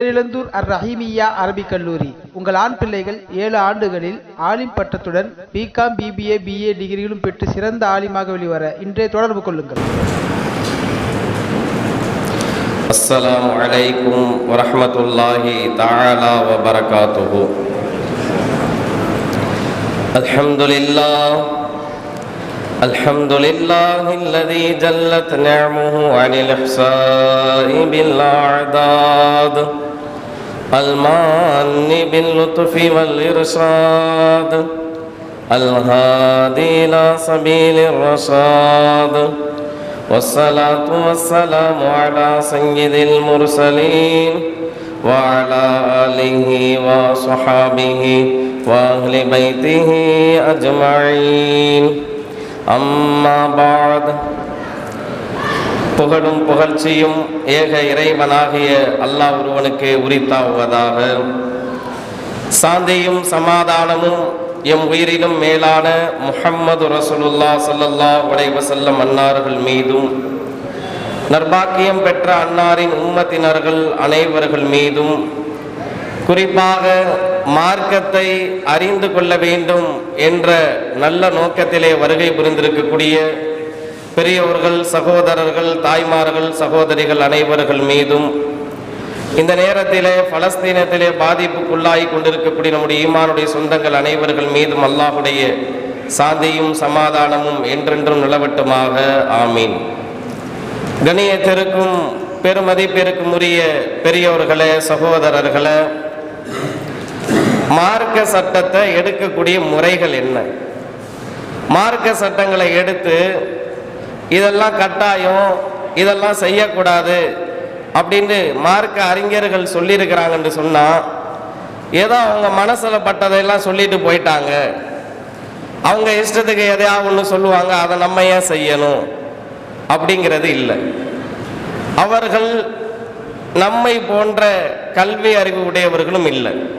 பேரிழந்தூர் அர் ரஹீமியா அரபிக் கல்லூரி உங்கள் ஆண் பிள்ளைகள் ஏழு ஆண்டுகளில் ஆலிம் பட்டத்துடன் பிகாம் பிபிஏ பிஏ டிகிரிகளும் பெற்று சிறந்த ஆலிமாக வெளிவர இன்றே தொடர்பு கொள்ளுங்கள் السلام عليكم ورحمة الله تعالى وبركاته الحمد لله الحمد لله الذي جلت نعمه عن الإحساء بالأعداد المان باللطف والإرشاد الهادي إلى سبيل الرشاد والصلاة والسلام على سيد المرسلين وعلى آله وصحابه وأهل بيته أجمعين. أما بعد புகழும் புகழ்ச்சியும் ஏக இறைவனாகிய அல்லாஹ் ஒருவனுக்கு உரித்தாவுவதாக. சாந்தியும் சமாதானமும் எம் உயிரிலும் மேலான முஹம்மது ரசூலுல்லா சல்லல்லா உடைவசல்லம் அன்னார்கள் மீதும் நர்பாக்கியம் பெற்ற அன்னாரின் உம்மத்தினர்கள் அனைவர்கள் மீதும் குறிப்பாக மார்க்கத்தை அறிந்து கொள்ள வேண்டும் என்ற நல்ல நோக்கத்திலே வருகை புரிந்திருக்கக்கூடிய பெரியவர்கள் சகோதரர்கள் தாய்மார்கள் சகோதரிகள் அனைவர்கள் மீதும் இந்த நேரத்திலே பலஸ்தீனத்திலே பாதிப்புக்குள்ளாகி கொண்டிருக்கக்கூடிய நம்முடைய ஈமானுடைய சொந்தங்கள் அனைவர்கள் மீதும் அல்லாஹுடைய சாந்தியும் சமாதானமும் என்றென்றும் நிலவட்டுமாக. ஆமீன். கணியத்திற்கும் பெருமதிப்பிற்கும் உரிய பெரியவர்களே சகோதரர்களே மார்க்க சட்டத்தை எடுக்கக்கூடிய முறைகள் என்ன? மார்க்க சட்டங்களை எடுத்து இதெல்லாம் கட்டாயம் இதெல்லாம் செய்யக்கூடாது அப்படின்னு மார்க்க அறிஞர்கள் சொல்லியிருக்கிறாங்கன்னு சொன்னால் ஏதோ அவங்க மனசில் பட்டதையெல்லாம் சொல்லிட்டு போயிட்டாங்க. அவங்க இஷ்டத்துக்கு எதையாவது ஒன்று சொல்லுவாங்க அதை நம்ம ஏன் செய்யணும்? அப்படிங்கிறது இல்லை. அவர்கள் நம்மை போன்ற கல்வி அறிவு உடையவர்களும் இல்லை.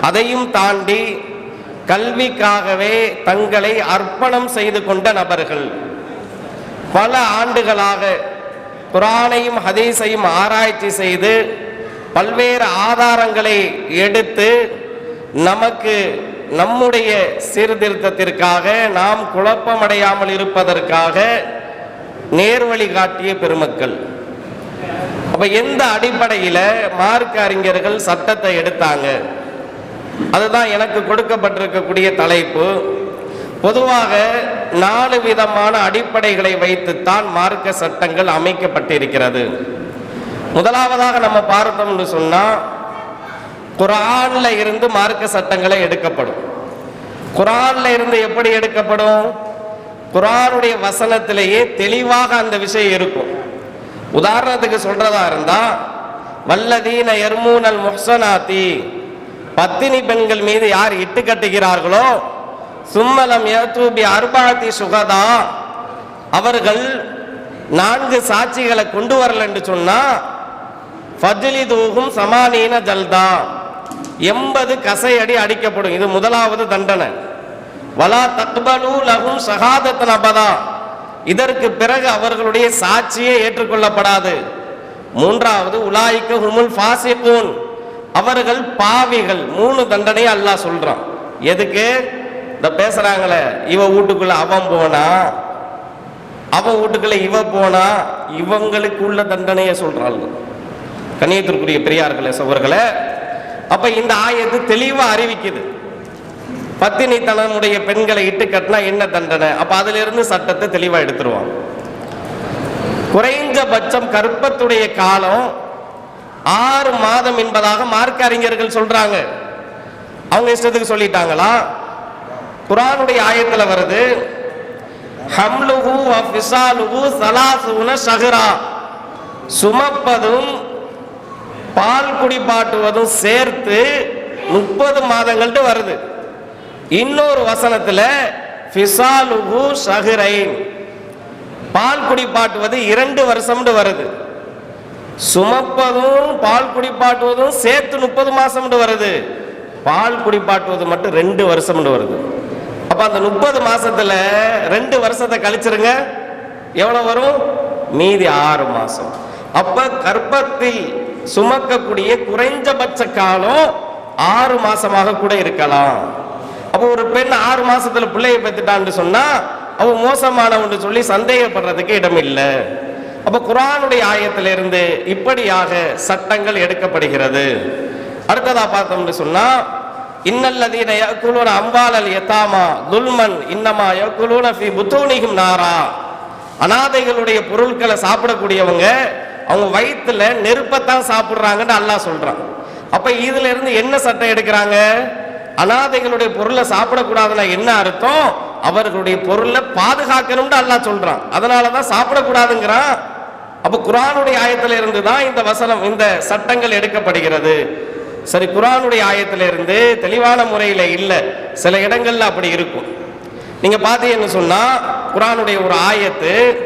அதையும் தாண்டி கல்விக்காகவே தங்களை அர்ப்பணம் செய்து கொண்ட நபர்கள் பல ஆண்டுகளாக குரானையும் ஹதீஸையும் ஆராய்ச்சி செய்து பல்வேறு ஆதாரங்களை எடுத்து நமக்கு நம்முடைய சீர்திருத்தத்திற்காக நாம் குழப்பமடையாமல் இருப்பதற்காக நேர்வழி காட்டிய பெருமக்கள். அப்ப எந்த அடிப்படையில் மார்க் அறிஞர்கள் சட்டத்தை எடுத்தாங்க? அதுதான் எனக்கு கொடுக்கப்பட்டிருக்கக்கூடிய தலைப்பு. பொதுவாக நாலு விதமான அடிப்படைகளை வைத்துத்தான் மார்க்க சட்டங்கள் அமைக்கப்பட்டிருக்கிறது. முதலாவதாக நம்ம பார்த்தோம்னு சொன்னால் குரான்ல இருந்து மார்க்க சட்டங்களை எடுக்கப்படும். குரான்ல இருந்து எப்படி எடுக்கப்படும்? குரானுடைய வசனத்திலேயே தெளிவாக அந்த விஷயம் இருக்கும். உதாரணத்துக்கு சொல்றதா இருந்தா வல்லதீன எர்மூனல் முஹ்சனாத்தி பத்தினி பெண்கள் மீது யார் இட்டு கட்டுகிறார்களோ சும்மலம் ஏத்தூபி அர்பாதி சுகதா. அவர்கள் நான்கு சாட்சிகளை கொண்டு வரல என்று சொன்னா ஃபஜ்லி தூகும் சமானீன ஜல்தா. எண்பது கசையடி அடிக்கப்படும். இது முதலாவது தண்டனை. வலா தக்பலு லகும் சகாதத் நபதா இதற்கு பிறகு அவர்களுடைய சாட்சியே ஏற்றுக்கொள்ளப்படாது. மூன்றாவது உலாய்க்கு ஹுமுல் ஃபாசிகூன். அவர்கள் பாவிகள். மூணு தண்டனை அல்லாஹ் சொல்றான். எதுக்கு? இந்த பேசுறாங்களே இவ வீட்டுக்குள்ள அவன் போனா? அவன் வீட்டுக்குள்ள இவ போனா? இவங்களுக்கு உள்ள தண்டனையை சொல்றாங்க கண்ணியத்திற்குரிய பெரியார்களே சவர்களே அப்ப இந்த ஆயத்து தெளிவா அறிவிக்குது. பத்தினி தனனுடைய பெண்களை இட்டு கட்டினா என்ன தண்டனை? அப்ப அதுல இருந்து சட்டத்தை தெளிவா எடுத்துருவான் குறைந்தபட்சம் கற்பத்துடைய காலம் ஆறு மாதம் என்பதாக மார்க்க அறிஞர்கள் சொல்றாங்க. அவங்க இஷ்டத்துக்கு சொல்லிட்டாங்களா? குரானுடைய ஆயத்துல வருது ஹம்லுஹு வஃபிசாலுஹு சலாசுன ஷஹரா. சுமப்பதும் பால் குடிப்பாட்டுவதும் சேர்த்து முப்பது மாதங்கள்ட்டு வருது. இன்னொரு வசனத்துல ஃபிசாலுஹு ஷஹரைன். பால் குடிப்பாட்டுவது இரண்டு வருஷம்னு வருது. சுமப்பதும் பால் குடிப்பாட்டுவதும் சேர்த்து முப்பது மாசம்னு வருது. பால் குடிப்பாட்டுவது மட்டும் ரெண்டு வருஷம்னு வருது. அப்ப அந்த முப்பது மாசத்துல ரெண்டு வருஷத்தை கழிச்சிருங்க. எவ்வளவு வரும்? மீதி ஆறு மாசம். அப்ப கர்ப்பத்தில் சுமக்கக்கூடிய குறைஞ்சபட்ச காலம் ஆறு மாசமாக கூட இருக்கலாம். அப்போ ஒரு பெண் ஆறு மாசத்துல பிள்ளையை பெற்றுட்டான்னு சொன்னா அவ மோசமானவன்னு சொல்லி சந்தேகப்படுறதுக்கு இடம் இல்லை அப்ப குரானுடைய ஆயத்திலிருந்து இப்படியாக சட்டங்கள் எடுக்கப்படுகிறது. அடுத்ததா பார்த்தோம்னு சொன்னா இன்னல்லதீன யக்குலூன அம்பாலல் யதாமா துல்மன் இன்னமா யக்குலூன ஃபி புத்தூனிகும் நாரா. அனாதைகளுடைய பொருட்களை சாப்பிடக்கூடியவங்க அவங்க வயித்துல நெருப்பத்தான் சாப்பிட்றாங்கன்னு அல்லாஹ் சொல்றான். அப்ப இதுல இருந்து என்ன சட்டம் எடுக்கிறாங்க? அனாதைகளுடைய பொருளை சாப்பிடக்கூடாதுன்னா என்ன அர்த்தம்? அவர்களுடைய பொருளை பாதுகாக்கணும்னு அல்லாஹ் சொல்றான். அதனாலதான் சாப்பிடக்கூடாதுங்கிறான். அப்போ குரானுடைய ஆயத்தில் இருந்து தான் இந்த வசனம் இந்த சட்டங்கள் எடுக்கப்படுகிறது. சரி குரானுடைய ஆயத்திலிருந்து தெளிவான முறையில் இல்லை. சில இடங்கள்ல அப்படி இருக்கும். நீங்க பார்த்தீங்கன்னு சொன்னா குரானுடைய ஒரு ஆயத்து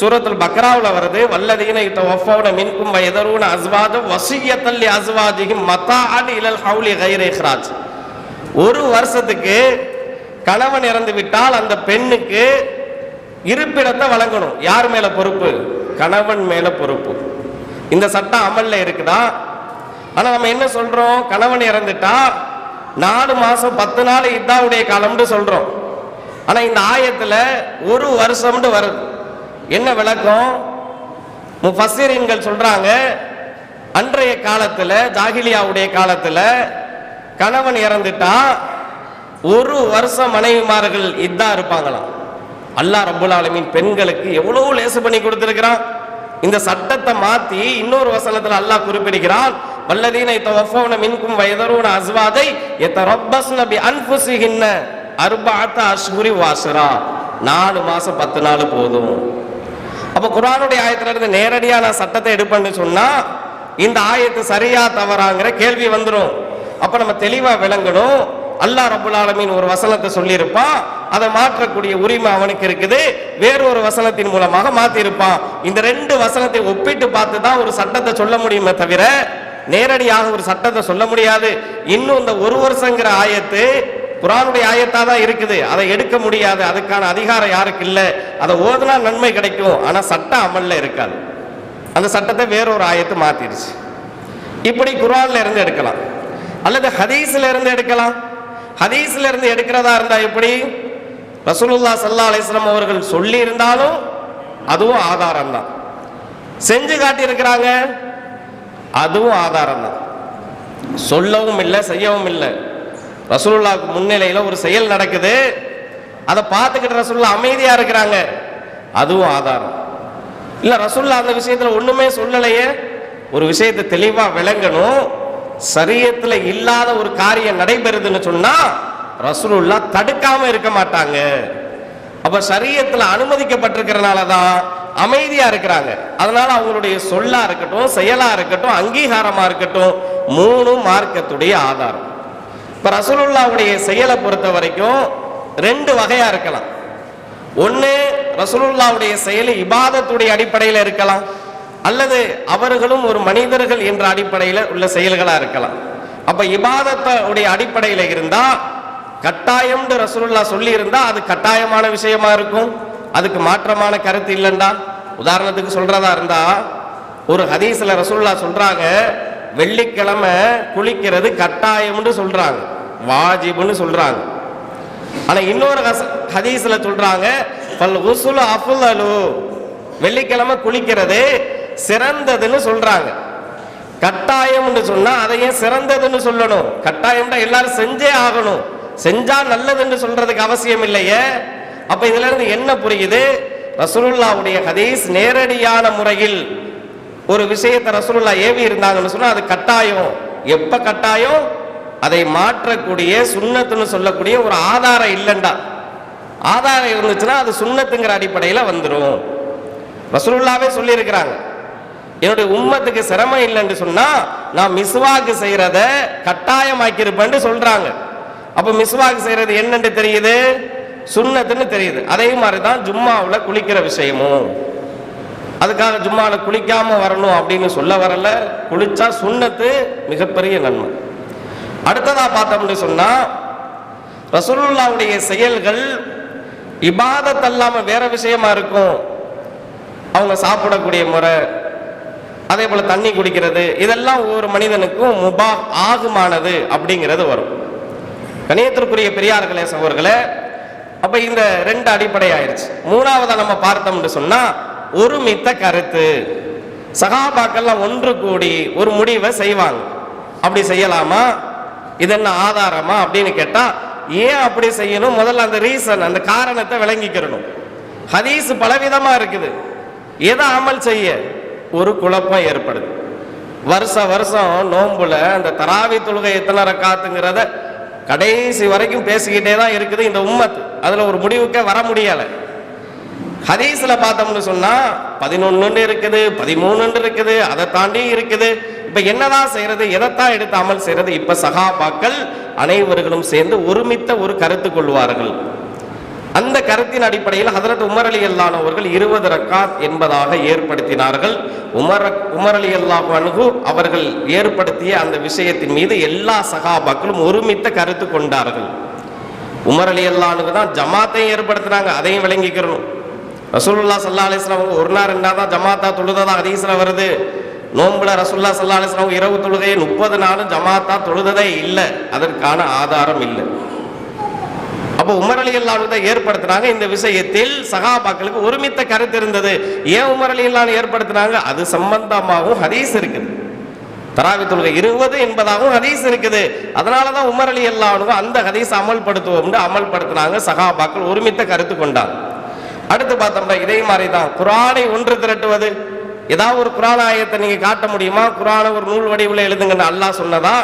சூரத்துல் பக்ராவில் வருது. வல்லதீன இத்த ஒஃபவுன மின்கும் வயதரூன அஸ்வாத வசியத்தல்லி அஸ்வாதிகும் மத்தாஅன் இலல் ஹவுலி கைர் ஒரு வருஷத்துக்கு கணவன் இறந்து விட்டால் அந்த பெண்ணுக்கு இருப்பிடத்தை வழங்கணும். யார் மேல பொறுப்பு? கணவன் மேல பொறுப்பு. இந்த சட்டம் அமல்ல இருக்குதா? ஆனா நம்ம என்ன சொல்றோம்? கணவன் இறந்துட்டா நாலு மாசம் பத்து நாள் இதாவுடைய காலம்னு சொல்றோம். ஆனா இந்த ஆயத்துல ஒரு வருஷம்னு வருது. என்ன விளக்கம்? முஃபஸ்ஸிரீன்கள் சொல்றாங்க அன்றைய காலத்துல ஜாகிலியாவுடைய காலத்துல கணவன் இறந்துட்டா ஒரு வருஷம் மனைவிமார்கள் இதா இருப்பாங்களாம். அல்லாஹ் ரபுல் ஆலமின் பெண்களுக்கு எவ்வளவு லேசு பண்ணி கொடுத்திருக்கிறான். இந்த சட்டத்தை மாத்தி இன்னொரு வசனத்துல அல்லாஹ் குறிப்பிடுகிறான் வல்லதீன தவஃபவுன மின்கும் வயதரூன அஸ்வாதை யதரப்பஸ்ன பி அன்ஃபுஸிஹின்ன அர்பஅத அஷ்ஹுரி வாஷரா. நாலு மாசம் பத்து நாள் போதும். அப்போ குரானுடைய ஆயத்துல இருந்து நேரடியாக நான் சட்டத்தை எடுப்பேன்னு சொன்னா இந்த ஆயத்து சரியா தவறாங்கிற கேள்வி வந்துடும் அப்ப நம்ம தெளிவா விளங்கணும். அல்லாஹ் ரப்புல் ஒரு வசனத்தை சொல்லியிருப்பான். அதை மாற்றக்கூடிய உரிமை அவனுக்கு இருக்குது. வேறொரு வசனத்தின் மூலமாக மாற்றியிருப்பான் இந்த ரெண்டு வசனத்தை ஒப்பிட்டு பார்த்து தான் ஒரு சட்டத்தை சொல்ல முடியுமே தவிர நேரடியாக ஒரு சட்டத்தை சொல்ல முடியாது. இன்னும் இந்த ஒரு வருஷங்கிற ஆயத்து குரானுடைய ஆயத்தா தான் இருக்குது. அதை எடுக்க முடியாது. அதுக்கான அதிகாரம் யாருக்கு இல்லை. அதை ஓதுனா நன்மை கிடைக்கும். ஆனால் சட்டம் அமல்ல இருக்காது. அந்த சட்டத்தை வேறொரு ஆயத்து மாத்திருச்சு. இப்படி குரான்ல இருந்து எடுக்கலாம். அல்லது ஹதீஸ்ல இருந்து எடுக்கலாம். ஹதீஸ்ல இருந்து எடுக்கிறதா இருந்தா எப்படி? ரசூலுல்லா சல்லா அலிஸ்லாம் அவர்கள் சொல்லி இருந்தாலும் அதுவும் ஆதாரம் தான் செஞ்சு காட்டி இருக்கிறாங்க அதுவும் ஆதாரம் தான் சொல்லவும் இல்லை செய்யவும் இல்லை. ரசூலுல்லாவுக்கு முன்னிலையில் ஒரு செயல் நடக்குது. அதை பார்த்துக்கிட்டு ரசூல்லா அமைதியாக இருக்கிறாங்க. அதுவும் ஆதாரம். இல்லை ரசூல்லா அந்த விஷயத்தில் ஒன்றுமே சொல்லலையே. ஒரு விஷயத்தை தெளிவாக விளங்கணும். சரியத்தில் இல்லாத ஒரு காரியம் நடைபெறுதுன்னு சொன்னால் ரசூலுல்லா தடுக்காமல் இருக்க மாட்டாங்க. அப்ப சரியத்துல அனுமதிக்கப்பட்டிருக்கிறனால தான் அமைதியா இருக்கிறாங்க. அதனால அவங்களுடைய சொல்லா இருக்கட்டும் செயலா இருக்கட்டும் அங்கீகாரமா இருக்கட்டும் மூணு மார்க்கத்துடைய ஆதாரம். இப்ப ரசூலுல்லாவுடைய செயலை பொறுத்த வரைக்கும் ரெண்டு வகையா இருக்கலாம். ஒன்று ரசூலுல்லாவுடைய செயல் இபாதத்துடைய அடிப்படையில் இருக்கலாம். அல்லது அவர்களும் ஒரு மனிதர்கள் என்ற அடிப்படையில் உள்ள செயல்களா இருக்கலாம். அப்ப இபாதத்துடைய அடிப்படையில் இருந்தா கட்டாயம்னு ரசூலுல்லா சொல்லி இருந்தா அது கட்டாயமான விஷயமா இருக்கும். அதுக்கு மாற்றமான கருத்து இல்லைண்டா. உதாரணத்துக்கு சொல்றதா இருந்தா ஒரு ஹதீஸ்ல ரசூல்லா சொல்றாங்க வெள்ளிக்கிழமை குளிக்கிறது கட்டாயம்னு சொல்றாங்க வாஜிபுன்னு சொல்றாங்க. ஆனா இன்னொரு ஹஸ்- ஹதீஸ்ல சொல்றாங்க பல் உசுலு அஃலலு வெள்ளிக்கிழமை குளிக்கிறது சிறந்ததுன்னு சொல்றாங்க. கட்டாயம்னு சொன்னா அதையே சிறந்ததுன்னு சொல்லணும். கட்டாயம்னா எல்லாரும் செஞ்சே ஆகணும். செஞ்சா நல்லதுன்னு சொல்றதுக்கு அவசியம் இல்லையே அப்ப இதுல இருந்து என்ன புரியுது? ரசூலுல்லாவுடைய ஹதீஸ் நேரடியான முறையில் ஒரு விஷயத்தை ரசூலுல்லா ஏவி இருந்தாங்கன்னு சொன்னா அது கட்டாயம். எப்ப கட்டாயம்? அதை மாற்றக்கூடிய சுண்ணத்துன்னு சொல்லக்கூடிய ஒரு ஆதாரம் இல்லைண்டா. ஆதாரம் இருந்துச்சுன்னா அது சுண்ணத்துங்கிற அடிப்படையில் வந்துடும் ரசூலுல்லாவே சொல்லியிருக்கிறாங்க. என்னுடைய உம்மத்துக்கு சிரமம் இல்லைன்னு சொன்னா நான் மிஸ்வாக்கு செய்யறத கட்டாயமாக்கியிருப்பேன்னு சொல்றாங்க. அப்ப மிஸ்வாக்கு செய்யறது என்னன்னு தெரியுது? சுண்ணத்துன்னு தெரியுது. அதே மாதிரி தான் ஜும்மாவில் குளிக்கிற விஷயமும். அதுக்காக ஜும்மாவில் குளிக்காம வரணும் அப்படின்னு சொல்ல வரல. குளிச்சா சுண்ணத்து மிகப்பெரிய நன்மை. அடுத்ததா பார்த்தோம்னு சொன்னா ரசூலுல்லாவுடைய செயல்கள் இபாதத் அல்லாம வேற விஷயமா இருக்கும். அவங்க சாப்பிடக்கூடிய முறை அதே போல தண்ணி குடிக்கிறது இதெல்லாம் ஒவ்வொரு மனிதனுக்கும் முபா ஆகுமானது அப்படிங்கிறது வரும். கணியத்திற்குரிய பெரியார்களே சகோதரர்களே அப்ப இந்த ரெண்டு அடிப்படை ஆயிடுச்சு மூணாவதா நம்ம பார்த்தோம்னு சொன்னா ஒருமித்த கருத்து. சகாபாக்கள்லாம் ஒன்று கூடி ஒரு முடிவை செய்வாங்க. அப்படி செய்யலாமா? இது என்ன ஆதாரமா அப்படின்னு கேட்டா ஏன் அப்படி செய்யணும்? முதல்ல அந்த ரீசன் அந்த காரணத்தை விளங்கிக்கிறணும். ஹதீஸ் பலவிதமா இருக்குது. எதை அமல் செய்ய? ஒரு குழப்பம் ஏற்படுது. வருஷ வருஷம் நோம்புல அந்த தராவி தொழுகை எத்தனை ரக்காத்துங்கிறத கடைசி வரைக்கும் பேசிக்கிட்டே தான் இருக்குது இந்த உம்மத். அதில் ஒரு முடிவுக்கே வர முடியல. ஹதீஸில் பார்த்தோம்னு சொன்னால் பதினொன்று இருக்குது பதிமூணுன்னு இருக்குது அதை தாண்டி இருக்குது. இப்போ என்னதான் செய்யறது எதைத்தான் எடுத்து அமல் செய்யறது இப்போ சகாபாக்கள் அனைவர்களும் சேர்ந்து ஒருமித்த ஒரு கருத்து கொள்வார்கள். அந்த கருத்தின் அடிப்படையில் ஹசரத் உமர் அலி அல்லானவர்கள் இருபது ரக்காத் என்பதாக ஏற்படுத்தினார்கள். உமர் உமர் அலி அல்லாஹ் அணுகு அவர்கள் ஏற்படுத்திய அந்த விஷயத்தின் மீது எல்லா சகாபாக்களும் ஒருமித்த கருத்து கொண்டார்கள். உமர் அலி அல்லானுக்கு தான் ஜமாத்தையும் ஏற்படுத்தினாங்க அதையும் விளங்கிக்கிறோம் ரசூல்லா சல்லா அலிஸ்லாம் அவங்க ஒரு நாள் ரெண்டா தான் ஜமாத்தா தொழுததான் ஹதீஸ்ல வருது. நோம்புல ரசூல்லா சல்லா அலிஸ்லாம் இரவு தொழுகையை முப்பது நாளும் ஜமாத்தா தொழுததே இல்லை அதற்கான ஆதாரம் இல்லை. அப்போ உமர் அலி அல்லாஹ் தான் ஏற்படுத்தினாங்க. இந்த விஷயத்தில் சகாபாக்களுக்கு ஒருமித்த கருத்து இருந்தது. ஏன் உமர் அலி அல்லாஹ் ஏற்படுத்தினாங்க? அது சம்பந்தமாகவும் ஹதீஸ் இருக்குது. தராவி தொழுகை இருபது என்பதாகவும் ஹதீஸ் இருக்குது. அதனால தான் உமர் அலி அல்லாஹ் அந்த ஹதீஸ் அமல்படுத்துவோம்னு அமல்படுத்தினாங்க. சகாபாக்கள் ஒருமித்த கருத்து கொண்டாங்க அடுத்து பார்த்தோம்னா இதே மாதிரி தான் குரானை ஒன்று திரட்டுவது. ஏதாவது ஒரு குரான ஆயத்தை நீங்க காட்ட முடியுமா? குரானை ஒரு நூல் வடிவில் எழுதுங்கன்னு அல்லாஹ் சொன்னதா?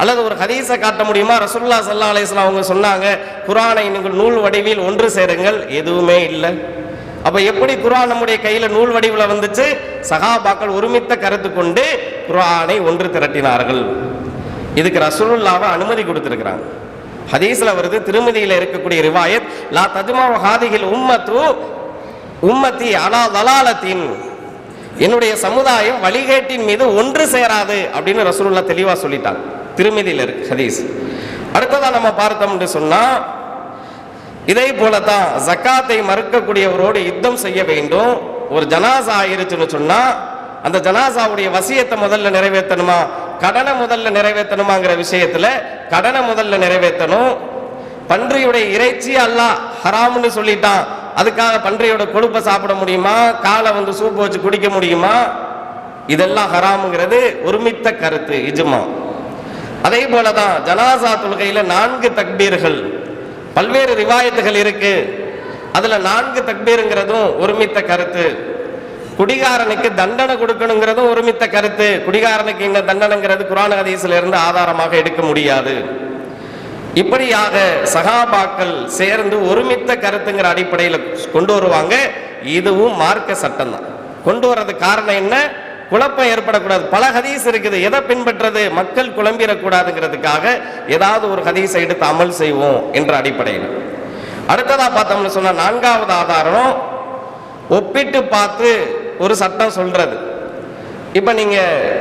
அல்லது ஒரு ஹதீஸை காட்ட முடியுமா? ரசூல்லா சல்லா அலிஸ்லாம் அவங்க சொன்னாங்க குரானை நீங்கள் நூல் வடிவில் ஒன்று சேருங்கள். எதுவுமே இல்லை. அப்போ எப்படி குரான் நம்முடைய கையில் நூல் வடிவில் வந்துச்சு? சகாபாக்கள் ஒருமித்த கருத்து கொண்டு குரானை ஒன்று திரட்டினார்கள். இதுக்கு ரசூலுல்லாவை அனுமதி கொடுத்துருக்குறாங்க. ஹதீஸில் வருது திருமதியில் இருக்கக்கூடிய ரிவாயத் லா தஜ்மா ஹாதிகில் உம்மத்து உம்மத்தி அலா தலாலத்தின் என்னுடைய சமுதாயம் வழிகேட்டின் மீது ஒன்று சேராது. அப்படின்னு ரசூலுல்லா தெளிவாக சொல்லிட்டாங்க. திருமதியில் இருக்கு ஹதீஸ். அடுத்ததாக நம்ம பார்த்தோம்னு சொன்னால் இதே போலதான் ஜக்காத்தை மறுக்கக்கூடியவரோடு யுத்தம் செய்ய வேண்டும். ஒரு ஜனாசா ஆயிருச்சுன்னு சொன்னால் அந்த ஜனாசாவுடைய வசியத்தை முதல்ல நிறைவேற்றணுமா? கடனை முதல்ல நிறைவேற்றணுமாங்கிற விஷயத்தில் கடனை முதல்ல நிறைவேற்றணும். பன்றியுடைய இறைச்சி அல்லாஹ் ஹராம்னு சொல்லிட்டான். அதுக்காக பன்றியோட கொழுப்பை சாப்பிட முடியுமா? காலை வந்து சூப்பு வச்சு குடிக்க முடியுமா? இதெல்லாம் ஹராமுங்கிறது ஒருமித்த கருத்து இஜுமா. அதே போலதான் ஜனாசா தொழுகையில நான்கு தக்பீர்கள். பல்வேறு ரிவாயத்துகள் இருக்கு. அதுல நான்கு தக்பீருங்கிறதும் ஒருமித்த கருத்து. குடிகாரனுக்கு தண்டனை கொடுக்கணுங்கிறதும் ஒருமித்த கருத்து. குடிகாரனுக்கு இந்த தண்டனைங்கிறது குரான் ஹதீஸ்ல இருந்து ஆதாரமாக எடுக்க முடியாது. இப்படியாக சகாபாக்கள் சேர்ந்து ஒருமித்த கருத்துங்கிற அடிப்படையில் கொண்டு வருவாங்க. இதுவும் மார்க்க சட்டம் தான். கொண்டு வர்றதுக்கு காரணம் என்ன? குழப்பம் ஏற்படக்கூடாது. பல ஹதீஸ் இருக்குது. எதை பின்பற்றது? மக்கள் குழம்பிடக்கூடாதுங்கிறதுக்காக ஏதாவது ஒரு ஹதீஸை எடுத்து அமல் செய்வோம் என்ற அடிப்படையில். அடுத்ததா பார்த்தோம்னு சொன்னால் நான்காவது ஆதாரம் ஒப்பிட்டு பார்த்து ஒரு சட்டம் சொல்றது. இப்ப நீங்க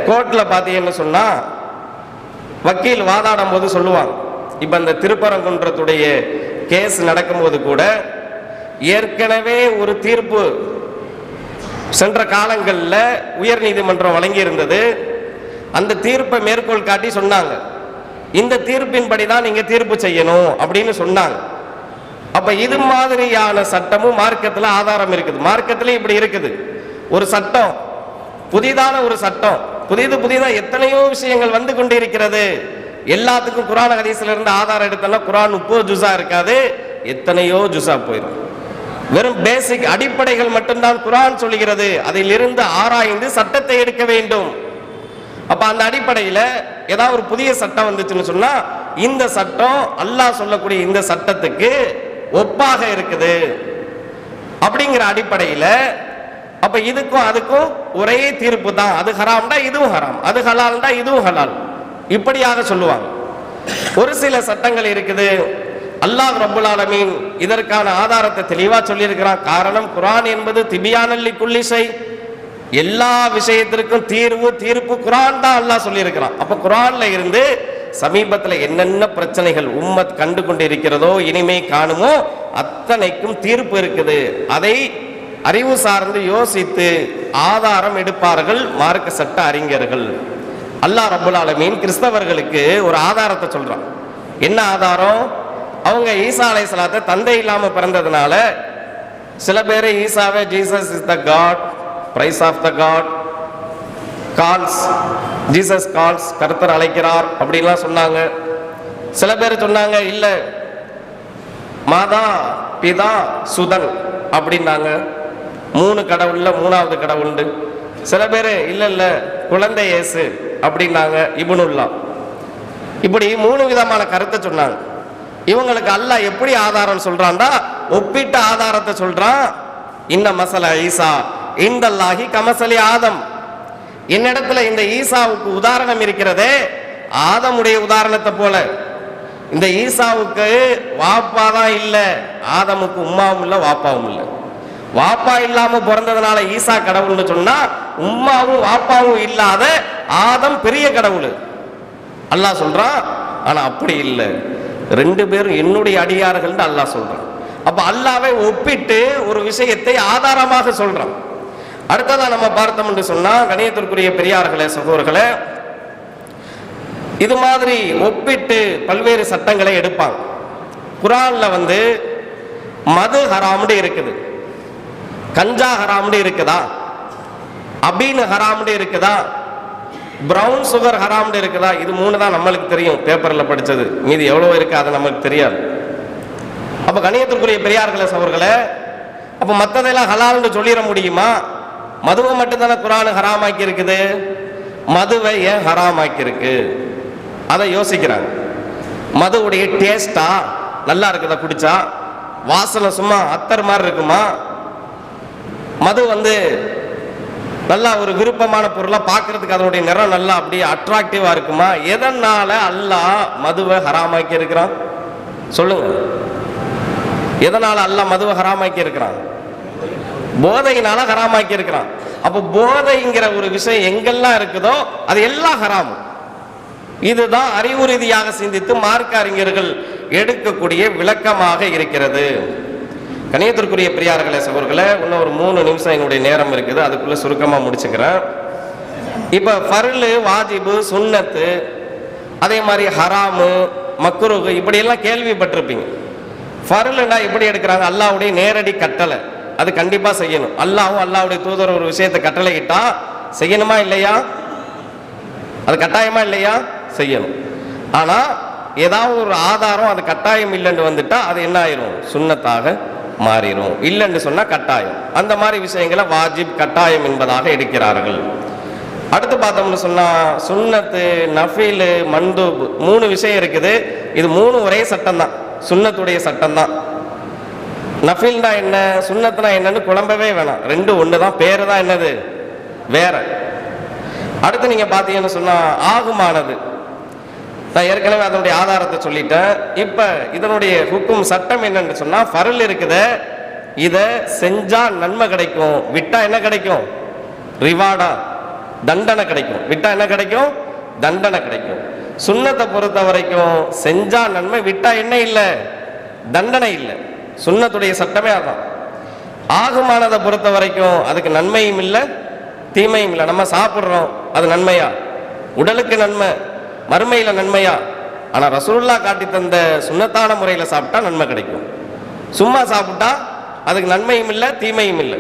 கோர்ட்ல பார்த்தீங்கன்னு சொன்னா வக்கீல் வாதாடும் போது சொல்லுவாங்க. இப்ப இந்த திருப்பரங்குன்றத்துடைய கேஸ் நடக்கும்போது கூட ஏற்கனவே ஒரு தீர்ப்பு சென்ற காலங்களில் உயர் நீதிமன்றம் வழங்கி இருந்தது அந்த தீர்ப்பை மேற்கோள் காட்டி சொன்னாங்க. இந்த தீர்ப்பின்படி தான் நீங்க தீர்ப்பு செய்யணும் அப்படின்னு சொன்னாங்க. அப்ப இது மாதிரியான சட்டமும் மார்க்கத்தில் ஆதாரம் இருக்குது. மார்க்கத்தில் இப்படி இருக்குது. ஒரு சட்டம் புதிதான ஒரு சட்டம் புதிது புதிதா எத்தனையோ விஷயங்கள் வந்து கொண்டிருக்கிறது. எல்லாத்துக்கும் குரான் ஹதீஸ்ல இருந்து ஆதாரம் எடுத்தோம்னா குரான் முப்பது ஜுசா இருக்காது. எத்தனையோ ஜுசா போயிடும் வெறும் பேசிக் அடிப்படைகள் மட்டும்தான் குரான் சொல்லுகிறது. அதிலிருந்து ஆராய்ந்து சட்டத்தை எடுக்க வேண்டும். அப்ப அந்த அடிப்படையில ஏதாவது ஒரு புதிய சட்டம் வந்துச்சுன்னு சொன்னா இந்த சட்டம் அல்லாஹ் சொல்லக்கூடிய இந்த சட்டத்துக்கு ஒப்பாக இருக்குது. அப்படிங்கிற அடிப்படையில அப்ப இதுக்கும் அதுக்கும் ஒரே தீர்ப்பு தான். அது ஹராம்டா இதுவும் ஹராம். அது ஹலால்டா இதுவும் ஹலால். இப்படியாக சொல்லுவாங்க. ஒரு சில சட்டங்கள் இருக்குது. அல்லாஹ் ரபுல் ஆலமீன் இதற்கான ஆதாரத்தை தெளிவா சொல்லியிருக்கிறான். காரணம் குரான் என்பது திபியானல்லி குல்லிசை எல்லா விஷயத்திற்கும் தீர்வு தீர்ப்பு குரான் தான் அல்லாஹ் சொல்லியிருக்கிறான். அப்ப குரான்ல இருந்து சமீபத்தில் என்னென்ன பிரச்சனைகள் உம்மத் கண்டு கொண்டு இருக்கிறதோ இனிமே காணுமோ அத்தனைக்கும் தீர்ப்பு இருக்குது. அதை அறிவு சார்ந்து யோசித்து ஆதாரம் எடுப்பார்கள் மார்க்க சட்ட அறிஞர்கள். அல்லாஹ் ரபுல் ஆலமீன் கிறிஸ்தவர்களுக்கு ஒரு ஆதாரத்தை சொல்றான். என்ன ஆதாரம்? அவங்க ஈசா அலைஹிஸ்ஸலாத்தை தந்தை இல்லாம பிறந்ததுனால சில பேர் ஈசாவே Jesus is the God praise of the God calls Jesus calls கருத்தர் அழைக்கிறார் அப்படின்லாம் சொன்னாங்க. சில பேர் சொன்னாங்க இல்லை மாதா பிதா சுதன் அப்படின்னாங்க. மூணு கடவுள்ல மூணாவது கடவுண்டு சில பேர் இல்லை இல்லை குழந்தை இயேசு அப்படின்னாங்க இபுனுல்லா. இப்படி மூணு விதமான கருத்தை சொன்னாங்க. இவங்களுக்கு அல்லாஹ் எப்படி ஆதாரம் சொல்றான்டா? ஒப்பிட்ட ஆதாரத்தை சொல்றான். இந்த மசல ஈசா. இந்தல்லாஹி கமசலி ஆதம். என்னிடத்துல இந்த ஈசாவுக்கு உதாரணம் இருக்கிறதே ஆதமுடைய உதாரணத்தை போல. இந்த ஈசாவுக்கு வாப்பா தான் இல்லை ஆதமுக்கு உம்மாவும் இல்லை வாப்பாவும் இல்லை. வாப்பா இல்லாம பிறந்ததுனால ஈசா கடவுள்னு சொன்னா உம்மாவும் வாப்பாவும் இல்லாத ஆதம் பெரிய கடவுள். அல்லாஹ் சொல்றான் ஆனா அப்படி இல்லை. ரெண்டு பேரும் என்னுடைய அடியார்கள்னு அல்லாஹ் சொல்கிறான் அப்போ அல்லாவை ஒப்பிட்டு ஒரு விஷயத்தை ஆதாரமாக சொல்கிறான் அடுத்ததாக நம்ம பார்த்தோம் என்று சொன்னால் கணியத்திற்குரிய பெரியார்களே சகோர்களே இது மாதிரி ஒப்பிட்டு பல்வேறு சட்டங்களை எடுப்பாங்க. குரானில் வந்து மது ஹராம்னு இருக்குது. கஞ்சா ஹராம்னு இருக்குதா? அபீன் ஹராம்னு இருக்குதா? ப்ரௌன் சுகர் ஹராம்னு இருக்குதா? இது மூணு தான் நம்மளுக்கு தெரியும். பேப்பரில் படித்தது மீதி எவ்வளோ இருக்குது அது நம்மளுக்கு தெரியாது. அப்போ கணியத்திற்குரிய பெரியார்களே சவர்களே அப்போ மற்றதெல்லாம் ஹலால்னு சொல்லிட முடியுமா? மதுவை மட்டும்தானே குரான் ஹராமாக்கி இருக்குது? மதுவை ஏன் ஹராமாக்கி இருக்கு? அதை யோசிக்கிறாங்க. மதுவுடைய டேஸ்டா நல்லா இருக்குதா? குடிச்சா? வாசனை சும்மா அத்தர் மாதிரி இருக்குமா? மது வந்து நல்லா ஒரு விருப்பமான பொருளாக பார்க்கறதுக்கு அதனுடைய நிறம் நல்லா அப்படியே அட்ராக்டிவாக இருக்குமா? எதனால் அல்லாஹ் மதுவை ஹராமாக்கி இருக்கிறான்? சொல்லுங்க. எதனால் அல்லாஹ் மதுவை ஹராமாக்கி இருக்கிறான்? போதையினால ஹராமாக்கி இருக்கிறான். அப்போ போதைங்கிற ஒரு விஷயம் எங்கெல்லாம் இருக்குதோ அது எல்லாம் ஹராம். இதுதான் அறிவு ரீதியாக சிந்தித்து மார்க்க அறிஞர்கள் எடுக்கக்கூடிய விளக்கமாக இருக்கிறது. கணியத்திற்குரிய பிரியார்களே சகோதரர்களே இன்னும் ஒரு மூணு நிமிஷம் என்னுடைய நேரம் இருக்குது. அதுக்குள்ள சுருக்கமாக முடிச்சுக்கிறேன். இப்போ ஃபர்லு வாஜிபு சுன்னத்து அதே மாதிரி ஹராமு மக்குருகு இப்படியெல்லாம் கேள்விப்பட்டிருப்பீங்க. ஃபர்லுனா எப்படி எடுக்கிறாங்க அல்லாவுடைய நேரடி கட்டளை. அது கண்டிப்பாக செய்யணும். அல்லாவும் அல்லாவுடைய தூதர் ஒரு விஷயத்தை கட்டளையிட்டா செய்யணுமா இல்லையா? அது கட்டாயமா இல்லையா? செய்யணும். ஆனால் ஏதாவது ஒரு ஆதாரம் அது கட்டாயம் இல்லைன்னு வந்துட்டா அது என்ன ஆயிரும்? சுண்ணத்தாக மாறிடும் இல்லைன்னு சொன்னால் கட்டாயம். அந்த மாதிரி விஷயங்களை வாஜிப் கட்டாயம் என்பதாக எடுக்கிறார்கள். அடுத்து பார்த்தோம்னு சொன்னால் சுன்னத்து நஃபீலு மண்டூப் மூணு விஷயம் இருக்குது. இது மூணு ஒரே சட்டம் தான். சுன்னத்துடைய சட்டம் தான். நஃபீல்னா என்ன? சுன்னத்துனா என்னன்னு குழம்பவே வேணாம். ரெண்டு ஒன்று தான். பேர் தான் என்னது? வேற. அடுத்து நீங்கள் பார்த்தீங்கன்னு சொன்னால் ஆகுமானது. நான் ஏற்கனவே அதனுடைய ஆதாரத்தை சொல்லிட்டேன். இப்ப இதனுடைய ஹுக்கும் சட்டம் என்னன்னு சொன்னா ஃபரல் இருக்குது. இதை செஞ்சா நன்மை கிடைக்கும். விட்டா என்ன கிடைக்கும்? ரிவார்டா தண்டனை கிடைக்கும். விட்டா என்ன கிடைக்கும்? தண்டனை கிடைக்கும். சுண்ணத்தை பொறுத்த வரைக்கும் செஞ்சா நன்மை விட்டா என்ன இல்லை? தண்டனை இல்லை. சுண்ணத்துடைய சட்டமே அதான். ஆகுமானதை பொறுத்த வரைக்கும் அதுக்கு நன்மையும் இல்லை தீமையும் இல்லை. நம்ம சாப்பிட்றோம் அது நன்மையா? உடலுக்கு நன்மை. மறுமையில் நன்மையா? ஆனால் ரசூல்லா காட்டி தந்த சுண்ணத்தான முறையில் சாப்பிட்டா நன்மை கிடைக்கும். சும்மா சாப்பிட்டா அதுக்கு நன்மையும் இல்லை தீமையும் இல்லை.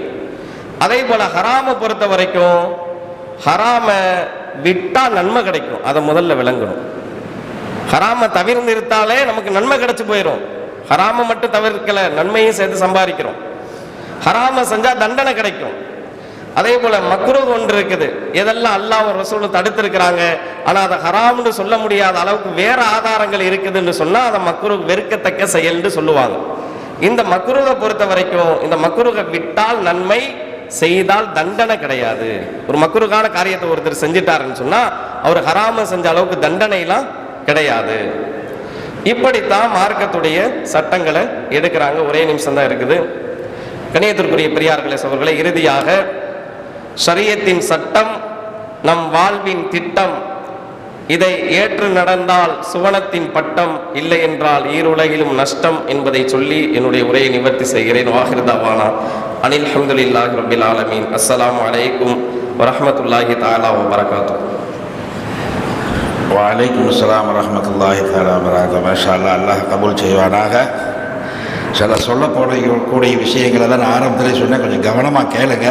அதே போல் ஹராமை பொறுத்த வரைக்கும் ஹராமை விட்டால் நன்மை கிடைக்கும். அதை முதல்ல விளங்கணும். ஹராமை தவிர்ந்து இருத்தாலே நமக்கு நன்மை கிடைச்சி போயிடும் ஹராமை மட்டும் தவிர்க்கல நன்மையும் சேர்த்து சம்பாதிக்கிறோம். ஹராம செஞ்சால் தண்டனை கிடைக்கும். அதே போல மக்ரு ஒன்று இருக்குது. எதெல்லாம் அல்லாஹ் ரசூலும் தடுத்திருக்கிறாங்க. ஆனா அதை ஹராம்னு சொல்ல முடியாத அளவுக்கு வேற ஆதாரங்கள் இருக்குதுன்னு சொன்னா அதை மக்ரு வெறுக்கத்தக்க செயல்னு சொல்லுவாங்க. இந்த மக்ருவை பொறுத்த வரைக்கும் இந்த மக்ருகை விட்டால் நன்மை செய்தால் தண்டனை கிடையாது. ஒரு மக்ருகான காரியத்தை ஒருத்தர் செஞ்சிட்டாருன்னு சொன்னா அவர் ஹராம செஞ்ச அளவுக்கு தண்டனைலாம் கிடையாது. இப்படித்தான் மார்க்கத்துடைய சட்டங்களை எடுக்கிறாங்க. ஒரே நிமிஷம் தான் இருக்குது. கணியத்திற்குரிய பெரியார்களே சகோதரர்களே இறுதியாக ஷரியத்தின் சட்டம் நம் வாழ்வின் திட்டம். இதை ஏற்று நடந்தால் சுவனத்தின் பட்டம் இல்லை என்றால் ஈருலகிலும் நஷ்டம் என்பதை சொல்லி என்னுடைய உரையை நிவர்த்தி செய்கிறேன். வாகிருதாவானா அனில் அஹமதுல்லாஹ் ரபில் ஆலமீன். அஸ்லாம் அலைக்கும் வரமத்துல்லாஹி தாலா வபரகாத்துஹு. வலைக்கும் அஸ்ஸலாம் வரமத்துல்லாஹி தாலா வராக மாஷா அல்லாஹ் அல்லாஹ் கபூல் செய்வானாக. சில சொல்ல போன கூடிய விஷயங்கள் எல்லாம் நான் ஆரம்பத்திலே சொன்னேன். கொஞ்சம் கவனமாக கேளுங்க.